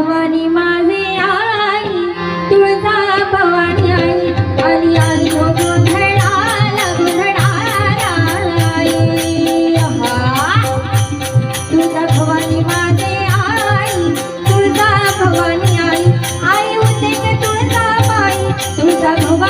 भवानी माझे आई तुळजा भवानी आई आणि आई गोंधळाला गोंधळाला तुळजा भवानी माझे आई तुळजा भवानी आई आई होते तुळजा बाई तुळजा भवानी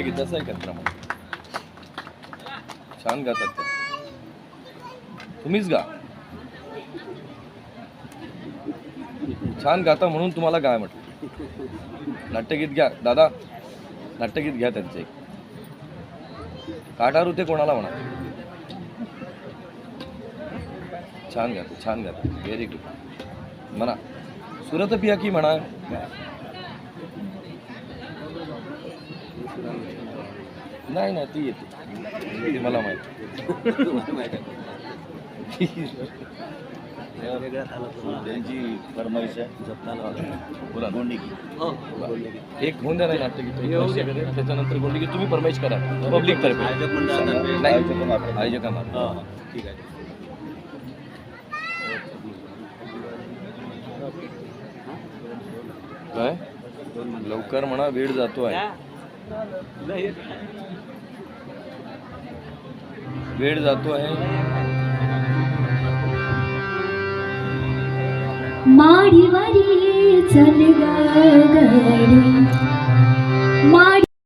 नाट्य नाट्यगीताचा आहे कार्यक्रम छान गातात ते. तुम्हीच गा. छान गाता म्हणून तुम्हाला गाय म्हटलं. नाट्यगीत घ्या. दादा नाट्यगीत घ्या त्यांचे एक. ते कोणाला म्हणा? छान गाते छान गाते. व्हेरी गुड म्हणा. सुरत पिया की म्हणा? नाही नाही ती येते. ती मला माहिती. त्यांची फरमाईश आहे. बोला एक होऊन द्या नाही नाट्यगीत त्याच्यानंतर गोंडीकी तुम्ही फरमाईश करा. पब्लिक तर्फे. नाही आयोजकांना ठीक आहे काय? लवकर म्हणा वेळ जातो आहे. वेळ जातो आहे माडीवारी चल ग गडी. माडी